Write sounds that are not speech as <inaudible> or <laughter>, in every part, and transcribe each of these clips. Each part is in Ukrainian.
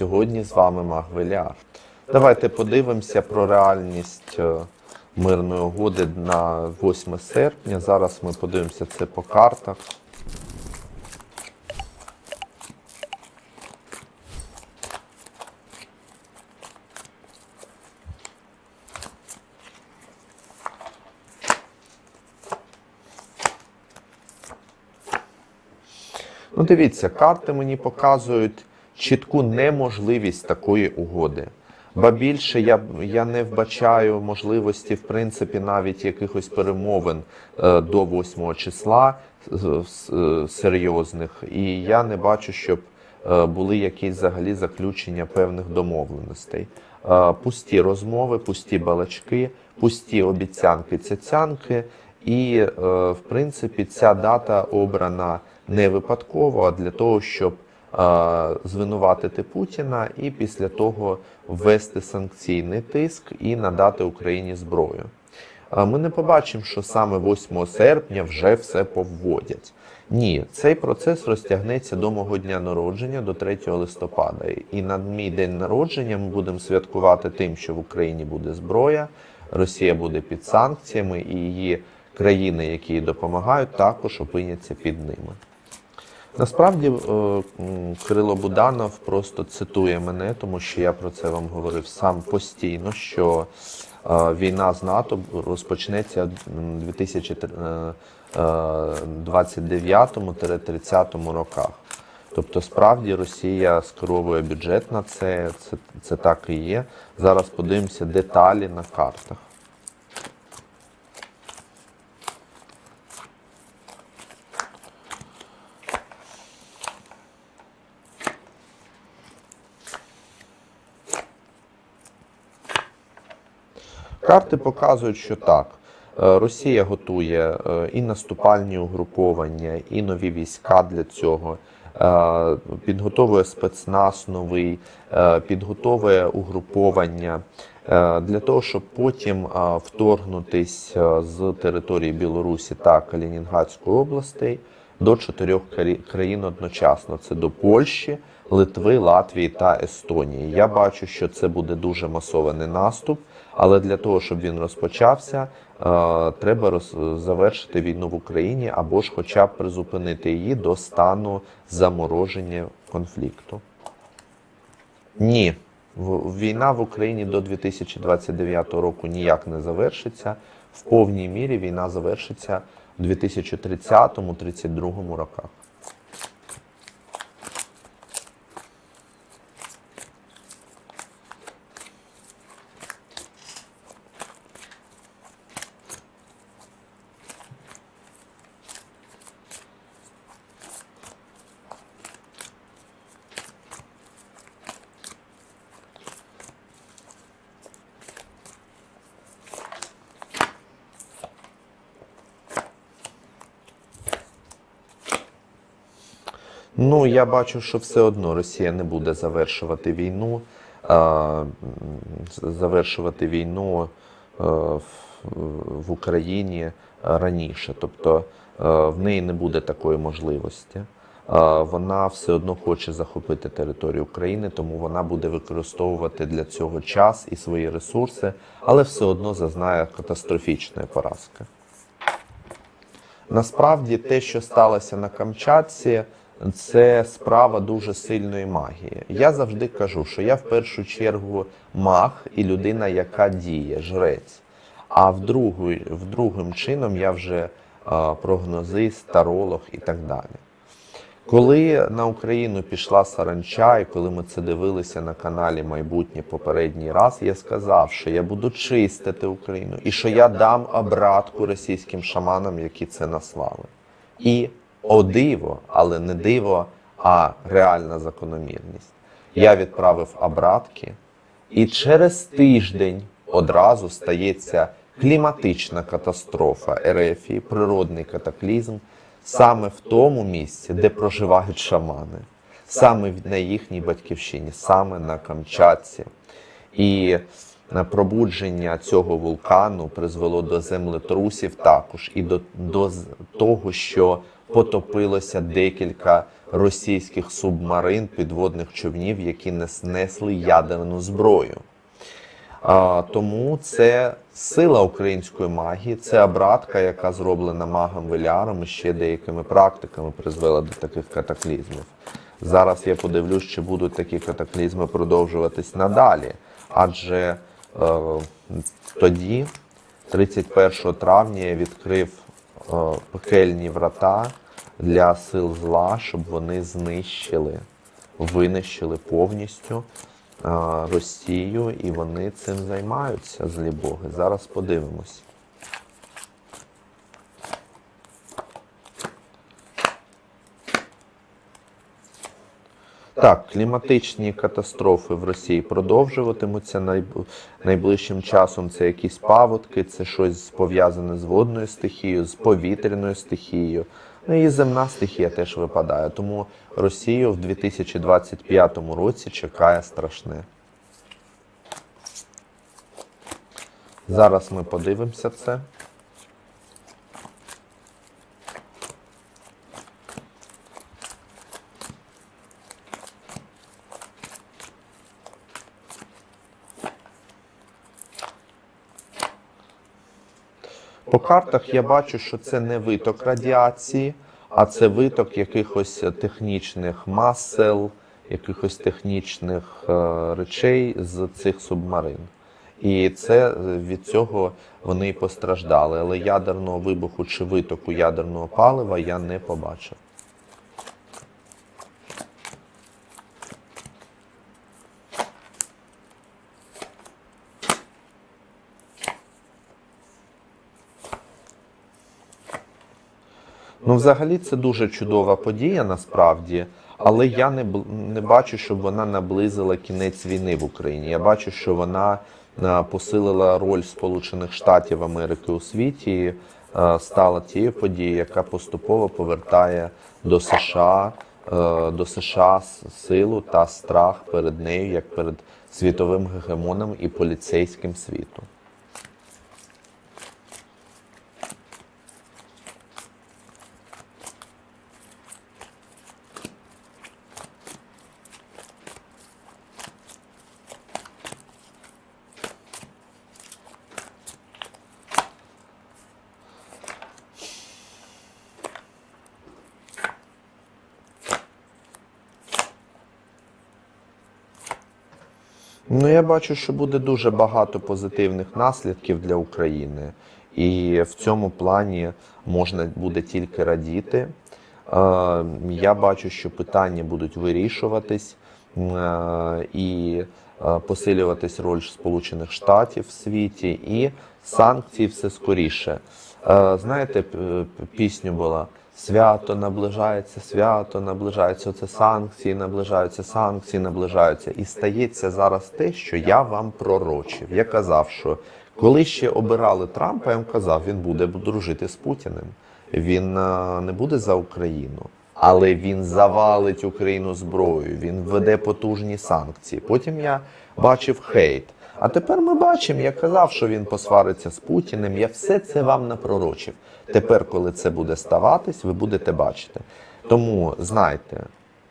сьогодні з вами Магвеліар. Давайте подивимося про реальність е, мирної угоди на 8 серпня. Зараз ми подивимося це по картах. Ну, дивіться, карти мені показують чітку неможливість такої угоди. Ба більше я, я не вбачаю можливості, в принципі, навіть якихось перемовин е, до 8 числа е, серйозних. І я не бачу, щоб е, були якісь взагалі заключення певних домовленостей. Е, пусті розмови, пусті балачки, пусті обіцянки, цяцянки. І, е, в принципі, ця дата обрана не випадково, а для того, щоб звинуватити Путіна і після того ввести санкційний тиск і надати Україні зброю. Ми не побачимо, що саме 8 серпня вже все повводять. Ні, цей процес розтягнеться до мого дня народження, до 3 листопада. І на мій день народження ми будемо святкувати тим, що в Україні буде зброя, Росія буде під санкціями, і її країни, які їй допомагають, також опиняться під ними. Насправді е, Кирило Буданов просто цитує мене, тому що я про це вам говорив сам постійно, що е, війна з НАТО розпочнеться в 2029-30 роках. Тобто, справді Росія скеровує бюджет на це, це, це так і є. Зараз подивимося деталі на картах. Карти показують, що так. е, Росія готує е, і наступальні угруповання, і нові війська для цього. е, Підготовує спецназ новий, підготовує угруповання для того, щоб потім вторгнутись з території Білорусі та Калінінградської областей до чотирьох країн одночасно: це до Польщі, Литви, Латвії та Естонії. Я бачу, що це буде дуже масований наступ, але для того, щоб він розпочався, е, треба роз- завершити війну в Україні або ж, хоча б призупинити її до стану замороження конфлікту. Ні, війна в Україні до 2029 року ніяк не завершиться. В повній мірі війна завершиться у 2030-32 роках. Ну, я бачу, що все одно Росія не буде завершувати війну, м, завершувати війну е, в, в Україні раніше. Тобто е, в неї не буде такої можливості. Вона все одно хоче захопити територію України, тому вона буде використовувати для цього час і свої ресурси, але все одно зазнає катастрофічної поразки. Насправді те, що сталося на Камчатці, це справа дуже сильної магії. Я завжди кажу, що я в першу чергу маг і людина, яка діє, жрець. А в другу, в другим чином я вже а, прогнозист, таролог і так далі. Коли на Україну пішла саранча, і коли ми це дивилися на каналі Майбутнє попередній раз, я сказав, що я буду чистити Україну і що я дам обратку російським шаманам, які це наслали. І о диво, але не диво, а реальна закономірність. Я відправив обратки, і через тиждень одразу стається кліматична катастрофа РФ, природний катаклізм, саме в тому місці, де проживають шамани, саме на їхній батьківщині, саме на Камчатці. І пробудження цього вулкану призвело до землетрусів також і до, до того, що потопилося декілька російських субмарин підводних човнів, які нес- несли ядерну зброю. А, тому це сила української магії, це обратка, яка зроблена магом Веляром і ще деякими практиками призвела до таких катаклізмів. Зараз я подивлюсь, чи будуть такі катаклізми продовжуватись надалі. Адже е, тоді, 31 травня, я відкрив е, пекельні врата для сил зла, щоб вони знищили, винищили повністю е, Росію, і вони цим займаються, злі боги. Зараз подивимось. Так, кліматичні катастрофи в Росії продовжуватимуться найближчим часом. Це якісь паводки, це щось пов'язане з водною стихією, з повітряною стихією. Ну і земна стихія теж випадає. Тому Росію в 2025 році чекає страшне. Зараз ми подивимося це. Картах я бачу, що це не виток радіації, а це виток якихось технічних масел, якихось технічних е, речей з цих субмарин. І це е, від цього вони і постраждали. Але ядерного вибуху чи витоку ядерного палива я не побачив. Ну, взагалі, це дуже чудова подія насправді, але я не, не бачу, щоб вона наблизила кінець війни в Україні. Я бачу, що вона е, посилила роль Сполучених Штатів Америки у світі, е, стала тією подією, яка поступово повертає до США, е, до США силу та страх перед нею, як перед світовим гегемоном і поліцейським світом. Ну, я бачу, що буде дуже багато позитивних наслідків для України, і в цьому плані можна буде тільки радіти. Е, Я бачу, що питання будуть вирішуватись е, і е, посилюватись роль Сполучених Штатів в світі, і санкції все скоріше. Знаєте, пісню була Свято наближається, свято наближається. Оце санкції наближаються, санкції наближаються. І стається зараз те, що я вам пророчив. Я казав, що коли ще обирали Трампа, я вам казав, він буде дружити з Путіним. Він е, не буде за Україну, але він завалить Україну зброєю. Він введе потужні санкції. Потім я бачив хейт. А тепер ми бачимо, я казав, що він посвариться з Путіним. Я все це вам напророчив. Тепер, коли це буде ставатись, ви будете бачити. Тому знайте,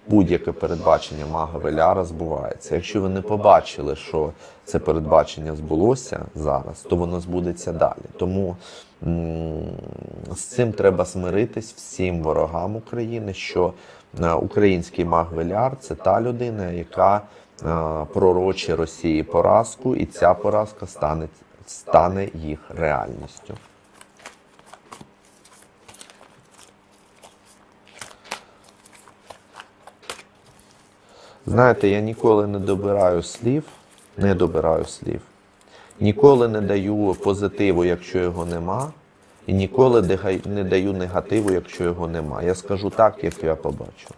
будь-яке передбачення мага Веляра збувається. Якщо ви не побачили, що це передбачення збулося зараз, то воно збудеться далі. Тому з цим треба смиритись всім ворогам України, що е, український маг Веляр це та людина, яка е, пророчить Росії поразку, і ця поразка стане, стане їх реальністю. Знаєте, я ніколи не добираю слів, не добираю слів. Ніколи не даю позитиву, якщо його нема, і ніколи не даю негативу, якщо його нема. Я скажу так, як я побачу.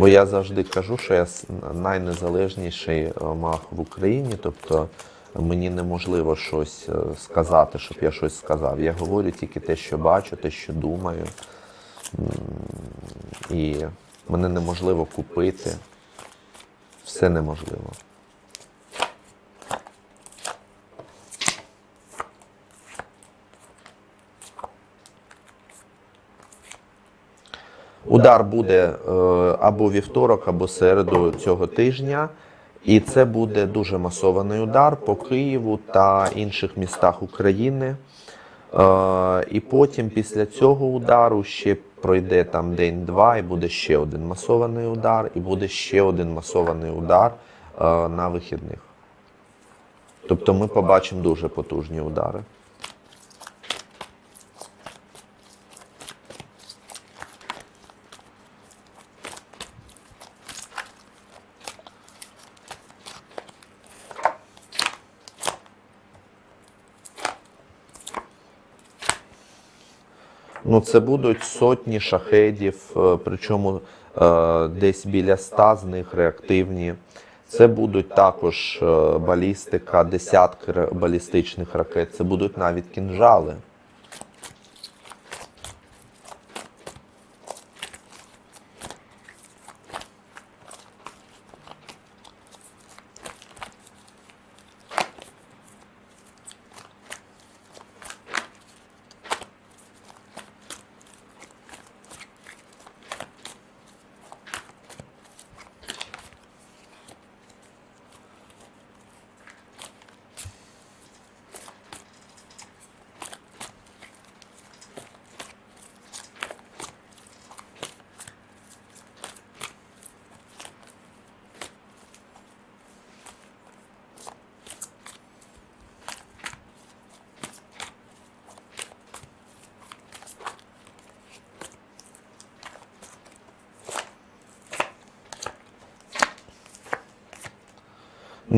Бо я завжди кажу, що я найнезалежніший мах в Україні, тобто мені неможливо щось е, сказати, щоб я щось сказав. Я говорю тільки те, що бачу, те, що думаю. І мене неможливо купити. Все неможливо. Удар буде е, або вівторок, або середу цього тижня. І це буде дуже масований удар по Києву та інших містах України. Е, І потім після цього удару ще пройде там день-два, і буде ще один масований удар, і буде ще один масований удар е, на вихідних. Тобто ми побачимо дуже потужні удари. Ну, це будуть сотні шахедів, е, причому е, десь біля ста з них реактивні. Це будуть також е, балістика, десятки балістичних ракет, це будуть навіть кінжали.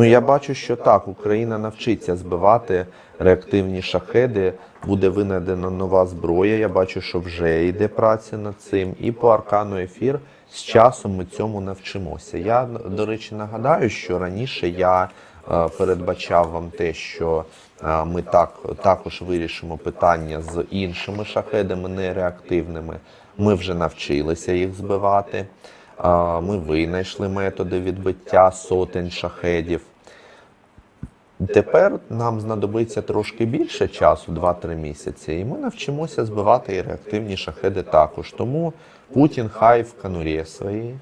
Ну я бачу, що так, Україна навчиться збивати реактивні шахеди, буде винайдена нова зброя. Я бачу, що вже йде праця над цим. І по аркану ефір з часом ми цьому навчимося. Я, до речі, нагадаю, що раніше я е, передбачав вам те, що е, ми так також вирішимо питання з іншими шахедами нереактивними. Ми вже навчилися їх збивати. Ми винайшли методи відбиття сотень шахедів. Тепер нам знадобиться трошки більше часу, 2-3 місяці, і ми навчимося збивати і реактивні шахеди також. Тому Путін хай в канурі своїй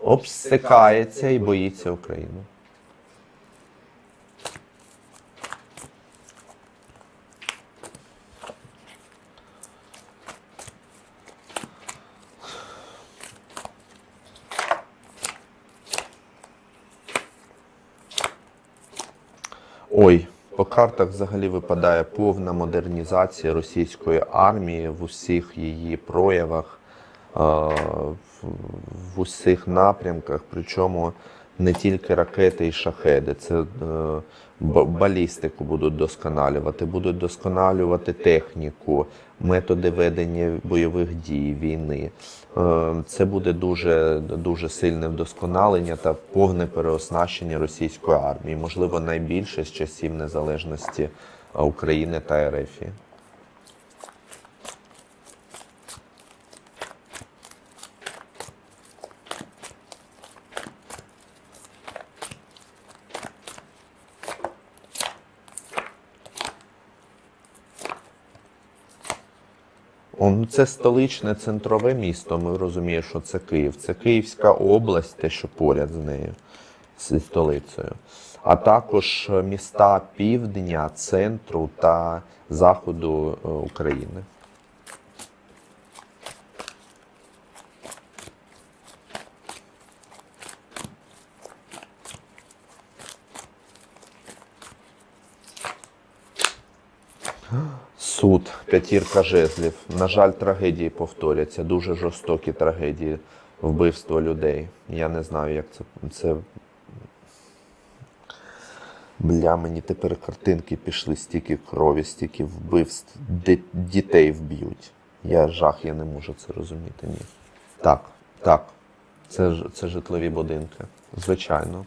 обсикається і боїться Україну. Ой, по картах взагалі випадає повна модернізація російської армії в усіх її проявах, е, в- усіх напрямках, причому не тільки ракети і шахеди, це е, балістику будуть досконалювати, будуть досконалювати техніку, методи ведення бойових дій, війни. Е, Це буде дуже, дуже сильне вдосконалення та повне переоснащення російської армії, можливо, найбільше з часів незалежності е, України та РФ. Це столичне центрове місто. Ми розуміємо, що це Київ. Це Київська область, те, що поряд з нею, зі столицею. А також е, міста півдня, центру та заходу е, України. Суд, п'ятірка жезлів. На жаль, трагедії повторяться. Дуже жорстокі трагедії, вбивство людей. Я не знаю, як це. це... Бля, мені тепер картинки пішли, стільки крові, стільки вбивств, Ди- дітей вб'ють. Я жах, я не можу це розуміти. Ні. Так, так. Це, це житлові будинки. Звичайно.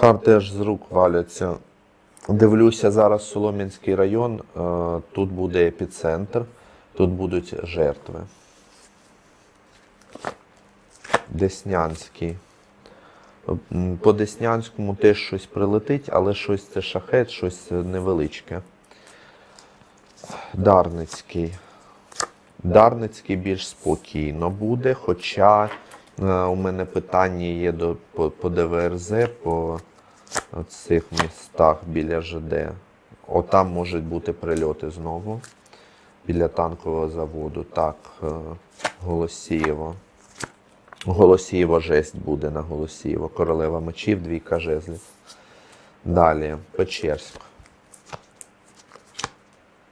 Карти аж з рук валяться. Дивлюся зараз Солом'янський район. е, Тут буде епіцентр, тут будуть жертви. Деснянський. По Деснянському теж щось прилетить, але щось це шахет, щось невеличке. Дарницький. Дарницький більш спокійно буде, хоча е, у мене питання є до, по, по ДВРЗ, по цих містах біля ЖД. Отам можуть бути прильоти знову. Біля танкового заводу. Так, е, Голосієво. Голосієво жесть буде на Голосієво. Королева мечів, двійка жезлів. Далі, Печерськ.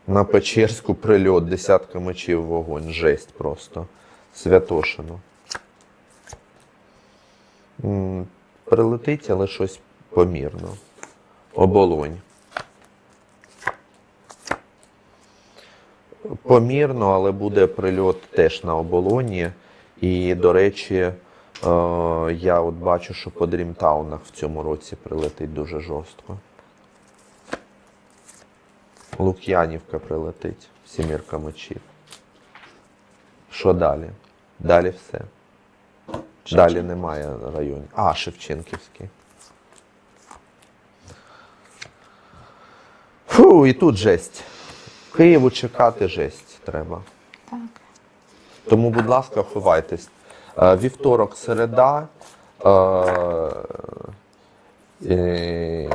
На Печерську прильот, десятка мечів вогонь. Жесть просто. Святошино. Прилетить, але щось помірно. Оболонь. Помірно, але буде прильот теж на оболоні. І, до речі, е, я от бачу, що по Дрімтаунах в цьому році прилетить дуже жорстко. Лук'янівка прилетить, сімірка мечів. Що далі? Далі все. Далі немає районів. А, Шевченківський. Фу, і тут жесть. Києву чекати жесть треба. Так. Тому, будь ласка, ховайтесь. Е, Вівторок, середа, е, е,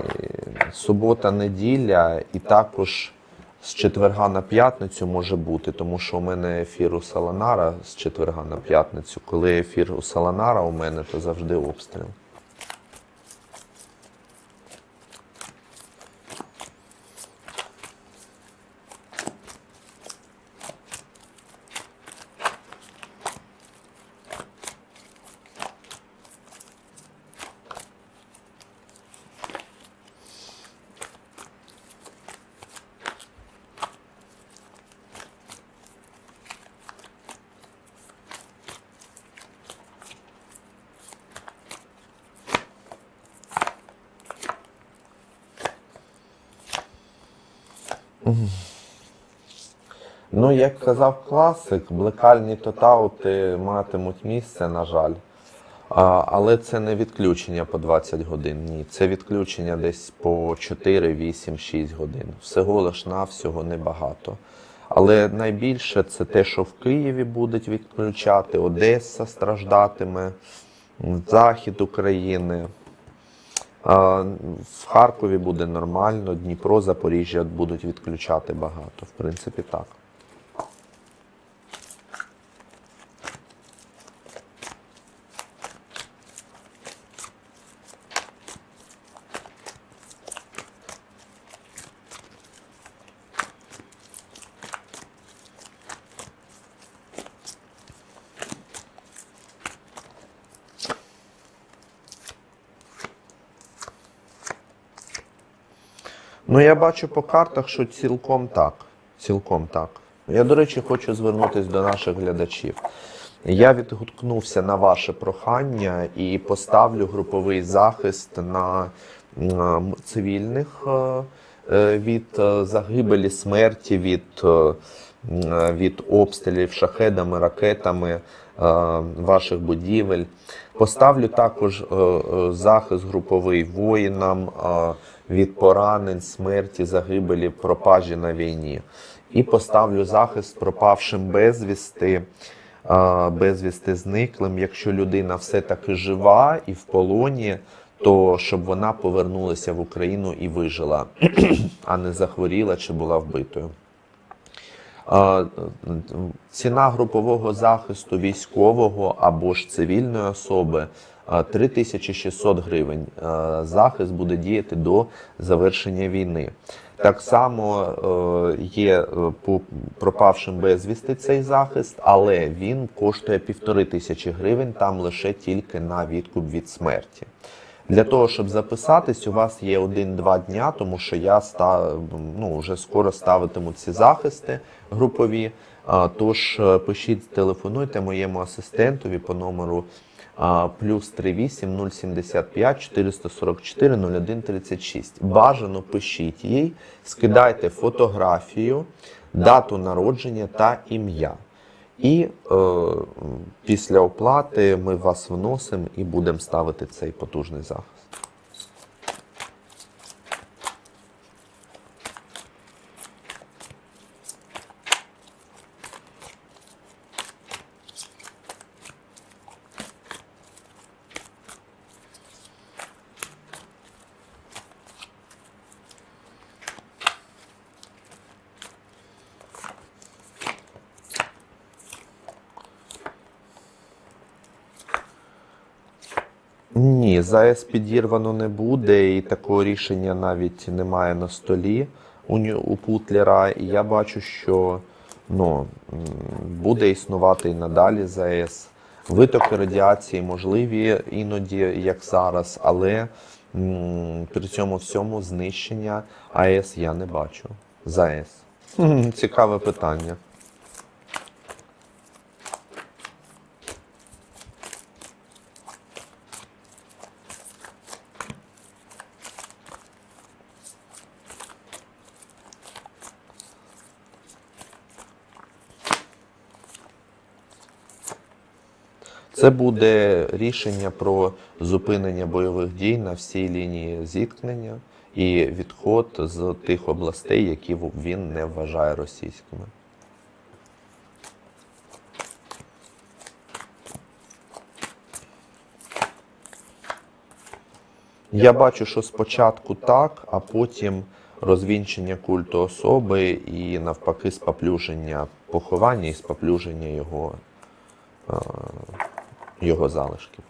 субота, неділя, і також з четверга на п'ятницю може бути, тому що у мене ефір у Саланара з четверга на п'ятницю. Коли ефір у Саланара у мене, то завжди обстріл. Ну, як казав класик, блекальні тотаути матимуть місце, на жаль. А, але це не відключення по 20 годин. Ні, це відключення десь по 4, 8, 6 годин. Всього лиш навсього небагато. Але найбільше це те, що в Києві будуть відключати, Одеса страждатиме, Захід України. В Харкові буде нормально, Дніпро, Запоріжжя будуть відключати багато. В принципі, так. Я бачу по картах, що цілком так. Цілком так. Я, до речі, хочу звернутися до наших глядачів. Я відгукнувся на ваше прохання і поставлю груповий захист на цивільних е, е, від е, загибелі, смерті, від, від обстрілів шахедами, ракетами ваших будівель. Поставлю також е, е, захист груповий воїнам е, від поранень, смерті, загибелі, пропажі на війні. І поставлю захист пропавшим безвісти, е, безвісти зниклим. Якщо людина все-таки жива і в полоні, то щоб вона повернулася в Україну і вижила, <clears throat> а не захворіла чи була вбитою. Ціна групового захисту військового або ж цивільної особи е, 3600 гривень. Захист буде діяти до завершення війни. Так само е, є е, по пропавшим безвісти цей захист, але він коштує півтори тисячі гривень, там лише тільки на відкуп від смерті. Для того, щоб записатись, у вас є один-два дня, тому що я став, ну, вже скоро ставитиму ці захисти групові. Тож е, пишіть, телефонуйте моєму асистентові по номеру плюс 38 075 444 01 36. Бажано пишіть їй, скидайте фотографію, дату народження та ім'я. І е, після оплати ми вас вносимо і будемо ставити цей потужний захист. Ні, ЗАЕС підірвано не буде, і такого рішення навіть немає на столі у, у Путлера. І я бачу, що ну, буде існувати і надалі ЗАЕС. Витоки радіації можливі іноді, як зараз, але м, при цьому всьому знищення АЕС я не бачу. ЗАЕС. Цікаве питання. Це буде рішення про зупинення бойових дій на всій лінії зіткнення і відход з тих областей, які він не вважає російськими. Я бачу, що спочатку так, а потім розвінчення культу особи і навпаки споплюження поховання і споплюження його, е, його залишків.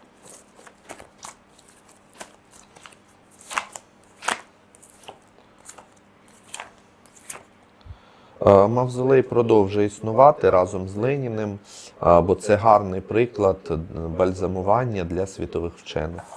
Е, Мавзолей продовжує існувати разом з Леніним, е, бо це гарний приклад е, бальзамування для світових вчених.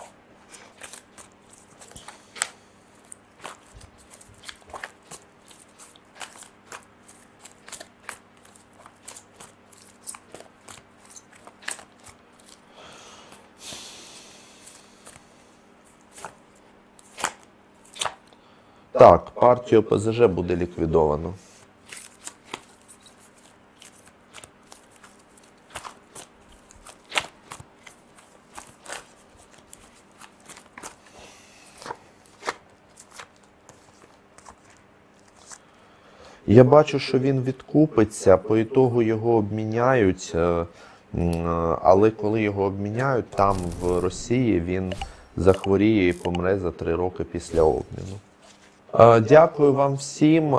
Так, партію ОПЗЖ буде ліквідовано. Я бачу, що він відкупиться, по ітогу його обміняють, е, е, але коли його обміняють, там в Росії він захворіє і помре за три роки після обміну. Е, Дякую вам всім.